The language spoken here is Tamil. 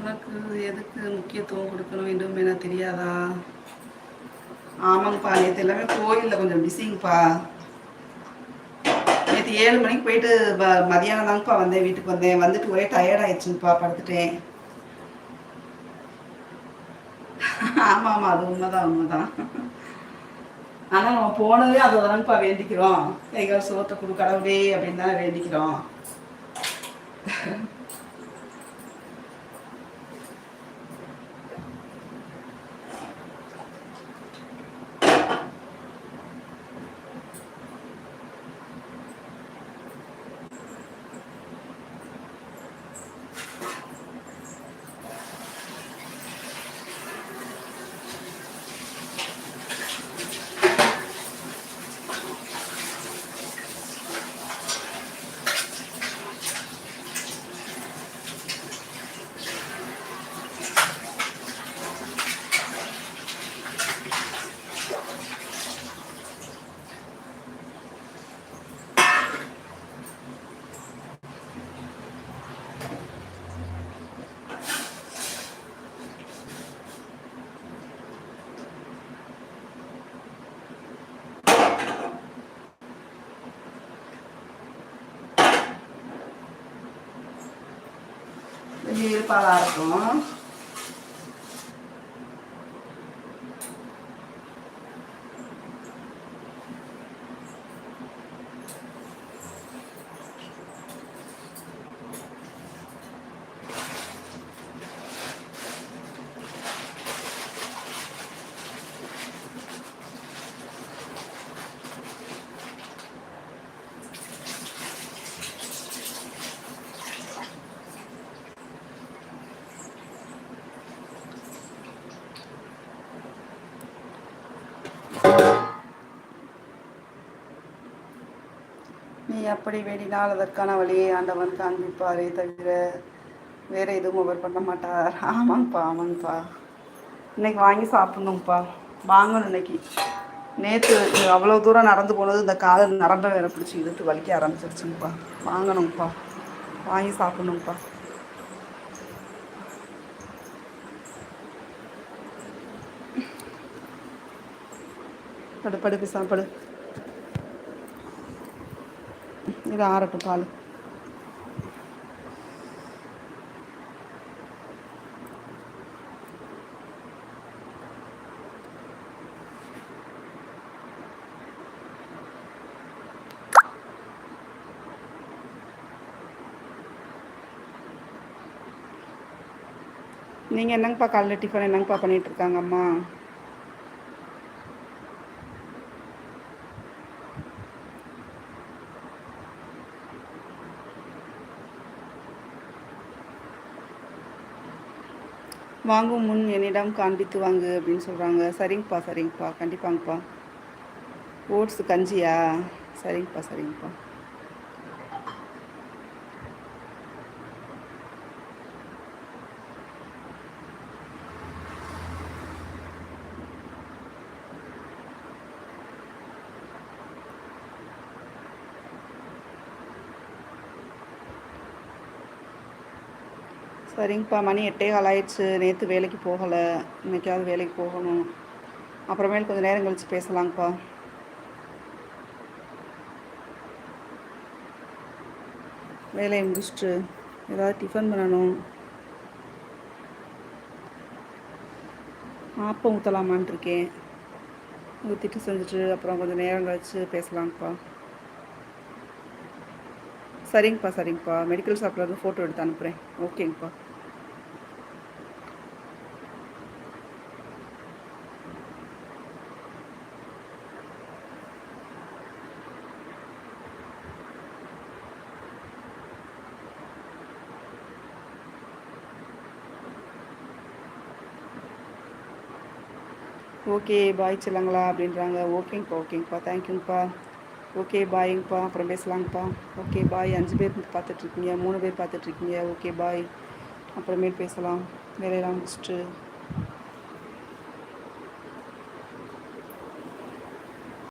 உனக்கு எதுக்கு முக்கியத்துவம் கொடுக்கணும்? வேண்டும் என தெரியாதா? ஆமாங்கப்பா நேற்று எல்லாமே கோயிலில் கொஞ்சம் பிஸிங்கப்பா நேற்று ஏழு மணிக்கு போயிட்டு மதியானம் தாங்கப்பா வந்தேன் வீட்டுக்கு வந்தேன். வந்துட்டு ஒரே டயர்ட் ஆயிடுச்சுங்கப்பா படுத்துட்டேன். ஆமாம் ஆமாம் அது உண்மைதான் உண்மைதான். ஆனால் நம்ம போனதே அதை தானேப்பா வேண்டிக்கிறோம். எங்கள் சோத்தை கொடு கடவுளே அப்படின்னு தானே வேண்டிக்கிறோம். ஈரப்பாலாக இருக்கும். எப்படி வேண்டினால் அதற்கான வழியை ஆண்டவன் காண்பிப்பாரே தவிர வேறு எதுவும் அவர் பண்ண மாட்டார். ஆமாங்கப்பா ஆமாங்கப்பா இன்னைக்கு வாங்கி சாப்பிட்ணுங்கப்பா வாங்கணும் இன்னைக்கு. நேற்று அவ்வளோ தூரம் நடந்து போனது இந்த காலை நரம்ப வேற பிடிச்சி இழுத்து வலிக்க ஆரம்பிச்சிருச்சுங்கப்பா. வாங்கணுங்கப்பா வாங்கி சாப்பிட்ணுங்கப்பா படு படு சாப்பிடு இது ஆறட்டும் பால். நீங்கள் என்னங்கப்பா காலைல டிஃபன் என்னங்கப்பா பண்ணிகிட்ருக்காங்க அம்மா வாங்கும் முன் என்னிடம் காண்பித்து வாங்கு அப்படின்னு சொல்கிறாங்க சரிங்கப்பா சரிங்கப்பா. கண்டிப்பாங்கப்பா. ஓட்ஸு கஞ்சியா? சரிங்கப்பா சரிங்கப்பா. சரிங்கப்பா மணி எட்டே கால் ஆயிடுச்சு. நேற்று வேலைக்கு போகலை. இன்றைக்காவது வேலைக்கு போகணும். அப்புறமேல் கொஞ்சம் நேரம் கழித்து பேசலாங்கப்பா. வேலையை முடிச்சுட்டு ஏதாவது டிஃபன் பண்ணணும். ஆப்பம் ஊற்றலாமான் இருக்கேன் ஊற்றிட்டு செஞ்சுட்டு அப்புறம் கொஞ்சம் நேரம் கழித்து பேசலாங்கப்பா. சரிங்கப்பா சரிங்கப்பா. மெடிக்கல் ஷாப்பில் இருந்து ஃபோட்டோ எடுத்து அனுப்புகிறேன் ஓகேங்கப்பா. ஓகே பாய் சொல்லுங்களா அப்படின்றாங்க. ஓகேங்கப்பா ஓகேங்கப்பா தேங்க்யூங்கப்பா ஓகே பாய்ங்கப்பா அப்புறம் பேசலாங்கப்பா. ஓகே பாய் அஞ்சு பேர் பார்த்துட்ருக்கீங்க மூணு பேர் பார்த்துட்ருக்கீங்க ஓகே பாய் அப்புறமேல் பேசலாம். வேலையெல்லாம் முடிச்சுட்டு.